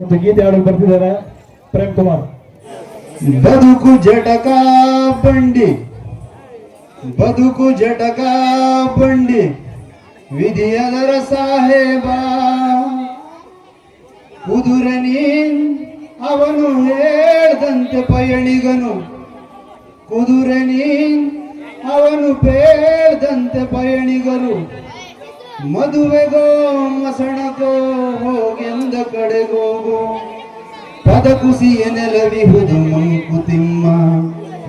ಮತ್ತು ಗೀತೆ ಹಾಡು ಬರ್ತಿದ್ದಾರೆ ಪ್ರೇಮ್ ಕುಮಾರ್. ಬದುಕು ಜಟಕ ಬಂಡಿ. ಬದುಕು ಜಟಕ ಬಂಡಿ. ವಿಧಿಯದರ ಸಾಹೇಬ ಕುದುರನಿ ಅವನು ಹೇಳ್ದಂತೆ ಪಯಣಿಗನು. ಕುದುರನಿ ಅವನು ಬೇಳ್ದಂತೆ ಪಯಣಿಗರು ಮದುವೆಗೋ ಮಸಣಕೋ ಹೋಗೆಂದ ಕಡೆಗೋಗು ಪದ ಕುಸಿಯ ನೆಲವಿಹುದು ಮಂಕುತಿಮ್ಮ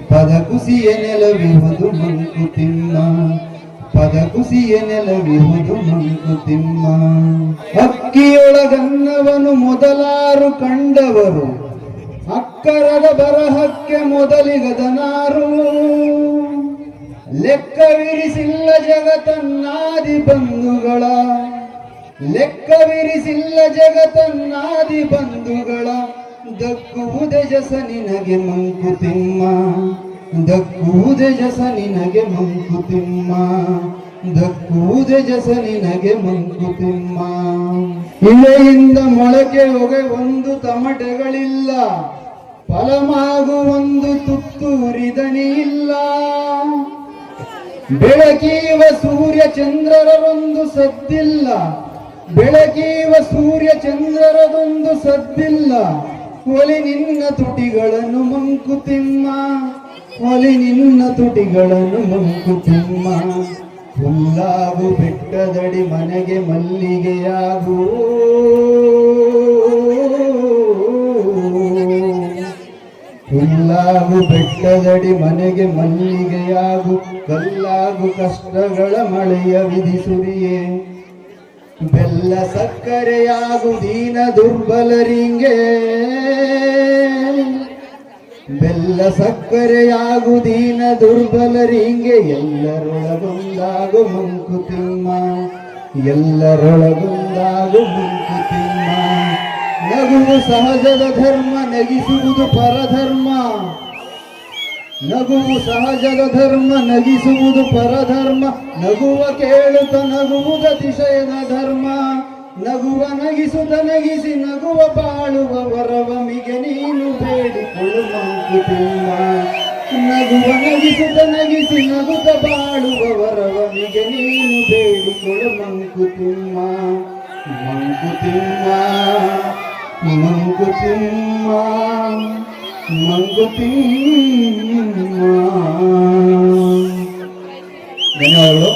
ಪದ ಕುಸಿಯ ನೆಲವಿಹುದು ಮಂಕುತಿಮ್ಮ ಪದ ಕುಸಿಯ ನೆಲವಿಹುದು ಮಂಕುತಿಮ್ಮ ಅಕ್ಕಿಯೊಳಗನ್ನವನು ಮೊದಲಾರು ಕಂಡವರು. ಅಕ್ಕರದ ಬರಹಕ್ಕೆ ಮೊದಲಿಗದನಾರು. ಲೆಕ್ಕವಿರಿಸಿಲ್ಲ ಜಗತನ್ನಾದಿ ಬಂಧುಗಳ. ಲೆಕ್ಕವಿರಿಸಿಲ್ಲ ಜಗತನ್ನಾದಿ ಬಂಧುಗಳ. ದಕ್ಕುವುದೇ ಜಸ ನಿನಗೆ ಮಂಕುತಿಮ್ಮ ದಕ್ಕುವುದೇ ಜಸ ನಿನಗೆ ಮಂಕುತಿಮ್ಮ ದಕ್ಕುವುದೇ ಜಸ ನಿನಗೆ ಮಂಕುತಿಮ್ಮ ಇಲೆಯಿಂದ ಮೊಳಕೆ ಹೊಗೆ ಒಂದು ತಮಟೆಗಳಿಲ್ಲ. ಫಲಮಾಗು ಒಂದು ತುತ್ತೂರಿದನಿ ಇಲ್ಲ ಬೆಳಕೀವ ಸೂರ್ಯ ಚಂದ್ರರದೊಂದು ಸದ್ದಿಲ್ಲ. ಬೆಳಕೀವ ಸೂರ್ಯ ಚಂದ್ರರದೊಂದು ಸದ್ದಿಲ್ಲ. ಒಲಿ ನಿನ್ನ ತುಟಿಗಳನ್ನು ಮಂಕುತಿಮ್ಮ. ಒಲಿ ನಿನ್ನ ತುಟಿಗಳನ್ನು ಮಂಕುತಿಮ್ಮ. ಹುಲ್ಲಾಗು ಬೆಟ್ಟದಡಿ ಮನೆಗೆ ಮಲ್ಲಿಗೆಯಾಗು. ಹುಲ್ಲಾಗು, ಬೆಟ್ಟದಡಿ ಮನೆಗೆ ಮಲ್ಲಿಗೆಯಾಗು, ಕಲ್ಲಾಗು ಕಷ್ಟಗಳ ಮಳೆಯ ವಿಧಿಸುರಿಯೇ ಬೆಲ್ಲ ಸಕ್ಕರೆಯಾಗು, ದೀನ ದುರ್ಬಲರಿಂಗೆ ಬೆಲ್ಲ ಸಕ್ಕರೆಯಾಗು, ದೀನ ದುರ್ಬಲರಿಂಗೆ ಎಲ್ಲರೊಳಗೊಂದಾಗು ಮಂಕುತಿಮ್ಮ ಎಲ್ಲರೊಳಗೊಂದಾಗು ಮಂಕುತಿಮ್ಮ ನಗುವು ಸಹಜದ ಧರ್ಮ, ನಗಿಸುವುದು ಪರಧರ್ಮ. ನಗುವು ಸಹಜದ ಧರ್ಮ, ನಗಿಸುವುದು ಪರಧರ್ಮ. ನಗುವ ಕೇಳುತ್ತ ನಗುವುದ ಅತಿಶಯದ ಧರ್ಮ. ನಗುವ ನಗಿಸುತ್ತ ನಗಿಸಿ, ನಗುವ ಬಾಳುವ ವರವಮಿಗೆ ನೀನು ಬೇಡಿಕೊಳ್ಳು ಮಂಕುತಿಮ್ಮ ನಗುವ ನಗಿಸುತ್ತ ನಗಿಸಿ, ನಗುತ್ತ ಬಾಳುವ ವರವಮಿಗೆ ನೀನು ಬೇಡಿಕೊಳ್ಳು ಮಂಕುತಿಮ್ಮ ಮಂಕುತಿಮ್ಮ ಮಂಕುತಿಮ್ಮ. ಮಂಕುತಿಮ್ಮ ಧನ್ಯವಾದಗಳು